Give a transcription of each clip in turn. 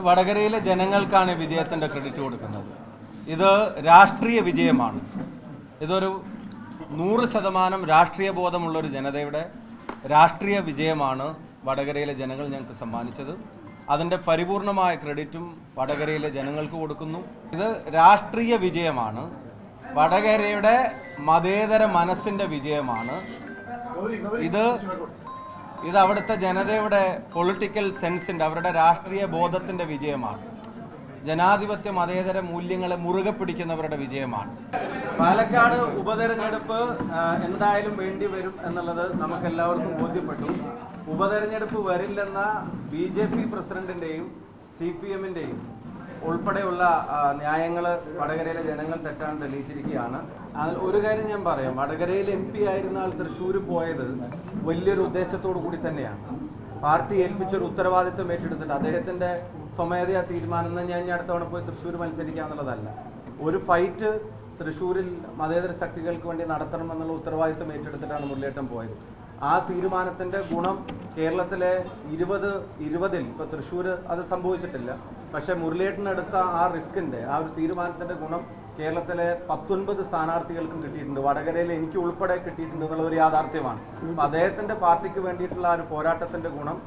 വടകരയിലെ ജനങ്ങൾക്കാണ് വിജയത്തിന്റെ ക്രെഡിറ്റ് കൊടുക്കുന്നത്. ഇത് രാഷ്ട്രീയ വിജയമാണ്. ഇതൊരു നൂറ് ശതമാനം രാഷ്ട്രീയ ബോധമുള്ളൊരു ജനതയുടെ രാഷ്ട്രീയ വിജയമാണ് വടകരയിലെ ജനങ്ങൾ ഞങ്ങൾക്ക് സമ്മാനിച്ചത്. അതിന്റെ പരിപൂർണമായ ക്രെഡിറ്റും വടകരയിലെ ജനങ്ങൾക്ക് കൊടുക്കുന്നു. ഇത് രാഷ്ട്രീയ വിജയമാണ്. വടകരയുടെ മതേതര മനസ്സിന്റെ വിജയമാണ്. ഇത് ഇത് അവിടുത്തെ ജനതയുടെ പൊളിറ്റിക്കൽ സെൻസിന്റെ അവരുടെ രാഷ്ട്രീയ ബോധത്തിന്റെ വിജയമാണ്. ജനാധിപത്യ മതേതര മൂല്യങ്ങളെ മുറുകെ പിടിക്കുന്നവരുടെ വിജയമാണ്. പാലക്കാട് ഉപതെരഞ്ഞെടുപ്പ് എന്തായാലും വേണ്ടി വരും എന്നുള്ളത് നമുക്കെല്ലാവർക്കും ബോധ്യപ്പെട്ടു. ഉപതെരഞ്ഞെടുപ്പ് വരില്ലെന്ന ബി ജെ പി പ്രസിഡന്റിന്റെയും സി പി എമ്മിന്റെയും ഉൾപ്പെടെയുള്ള ന്യായങ്ങൾ വടകരയിലെ ജനങ്ങൾ തെറ്റാണ് തെളിയിച്ചിരിക്കുകയാണ്. ഒരു കാര്യം ഞാൻ പറയാം. വടകരയിൽ എം പി ആയിരുന്ന ആൾ തൃശ്ശൂർ പോയത് വലിയൊരു ഉദ്ദേശത്തോടു കൂടി തന്നെയാണ്. പാർട്ടി ഏൽപ്പിച്ചൊരു ഉത്തരവാദിത്വം ഏറ്റെടുത്തിട്ട് അദ്ദേഹത്തിന്റെ സ്വമേധയാ തീരുമാനം എന്ന് ഞാൻ അടുത്തവണ അടുത്ത തവണ പോയി തൃശ്ശൂർ മത്സരിക്കാന്നുള്ളതല്ല. ഒരു ഫൈറ്റ് തൃശ്ശൂരിൽ മതേതര ശക്തികൾക്ക് വേണ്ടി നടത്തണമെന്നുള്ള ഉത്തരവാദിത്വം ഏറ്റെടുത്തിട്ടാണ് മുരളിയേറ്റം പോയത്. ആ തീരുമാനത്തിന്റെ ഗുണം കേരളത്തിലെ ഇരുപത് ഇരുപതിൽ ഇപ്പൊ തൃശ്ശൂർ അത് സംഭവിച്ചിട്ടില്ല. പക്ഷെ മുരളിയേട്ടനെടുത്ത ആ റിസ്കിന്റെ ആ ഒരു തീരുമാനത്തിന്റെ ഗുണം കേരളത്തിലെ പത്തൊൻപത് സ്ഥാനാർത്ഥികൾക്കും കിട്ടിയിട്ടുണ്ട്. വടകരയിൽ എനിക്ക് ഉൾപ്പെടെ കിട്ടിയിട്ടുണ്ട് എന്നുള്ള ഒരു യാഥാർത്ഥ്യമാണ് അദ്ദേഹത്തിന്റെ പാർട്ടിക്ക് വേണ്ടിയിട്ടുള്ള ആ ഒരു പോരാട്ടത്തിന്റെ ഗുണം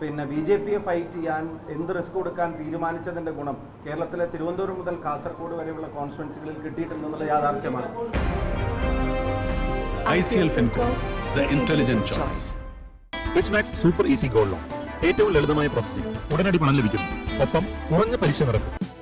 പിന്നെ ബി ജെ പിയെ ഫൈറ്റ് ചെയ്യാൻ എന്ത് റിസ്ക് കൊടുക്കാൻ തീരുമാനിച്ചതിന്റെ ഗുണം കേരളത്തിലെ തിരുവനന്തപുരം മുതൽ കാസർഗോഡ് വരെയുള്ള കോൺസ്റ്റിറ്റ്യൻസികളിൽ കിട്ടിയിട്ടുണ്ടെന്നുള്ള യാഥാർത്ഥ്യമാണ്. ICL FinCo, super easy gold loan ഏറ്റവും ലളിതമായ പ്രോസസ്സിംഗ് ഉടനടി പണം ലഭിക്കുന്നു. ഒപ്പം കുറഞ്ഞ പലിശ നിരക്ക്.